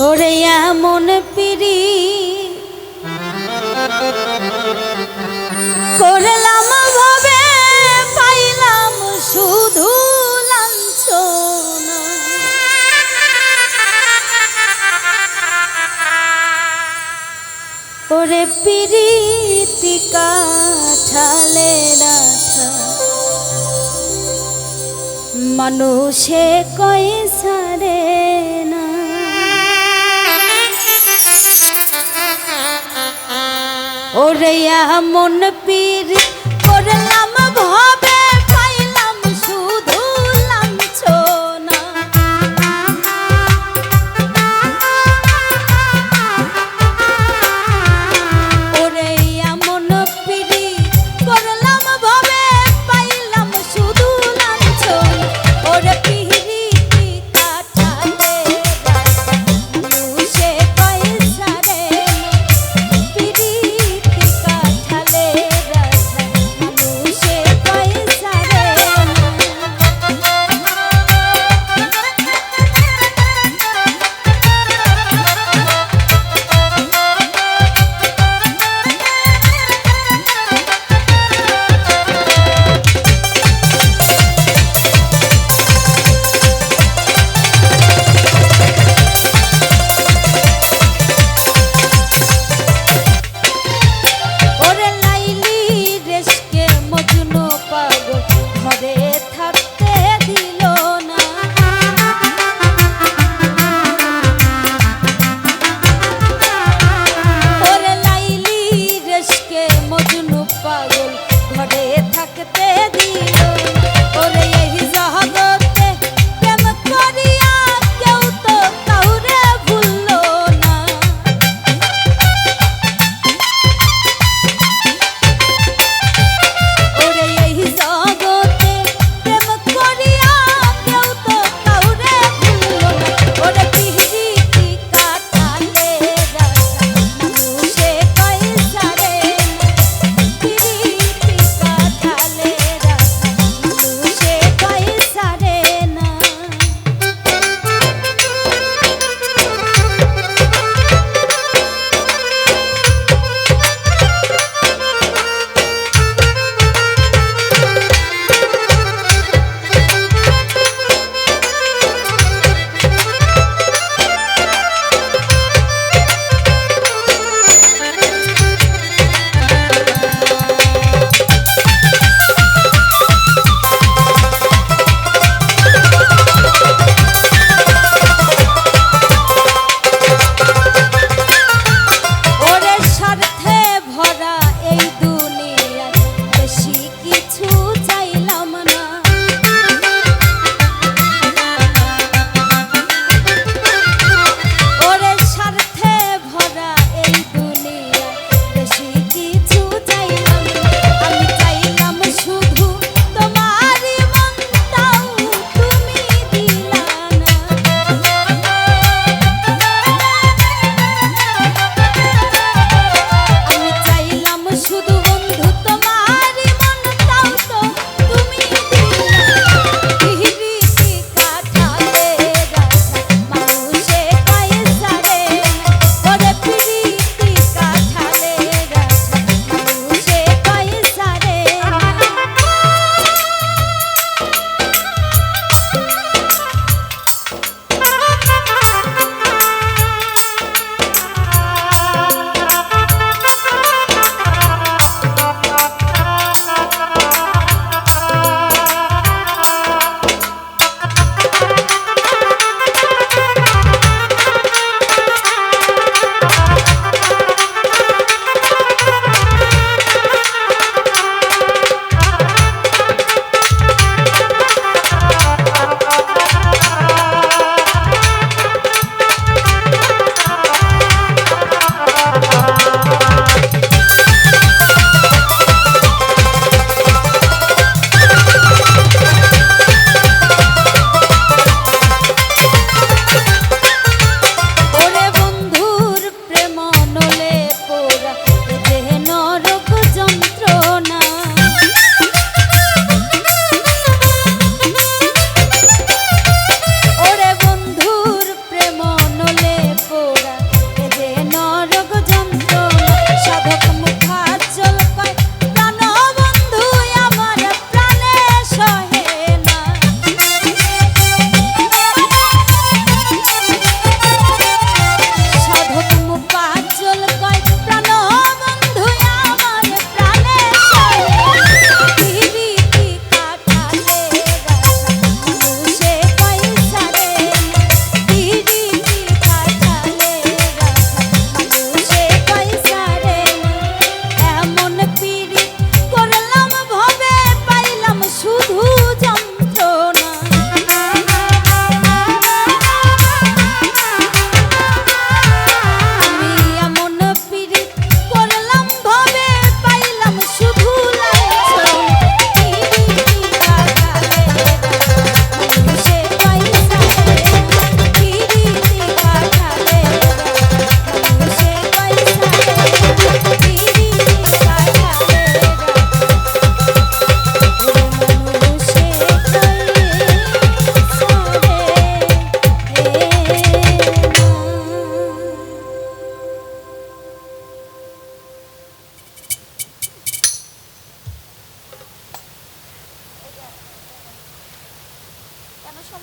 ওরে এমন পিরি। করলাম ভাবে পাইলাম শুধু ওরে পিরিতি কাঠালে মানুষে কয় সারে ওরে মন পীর করলাম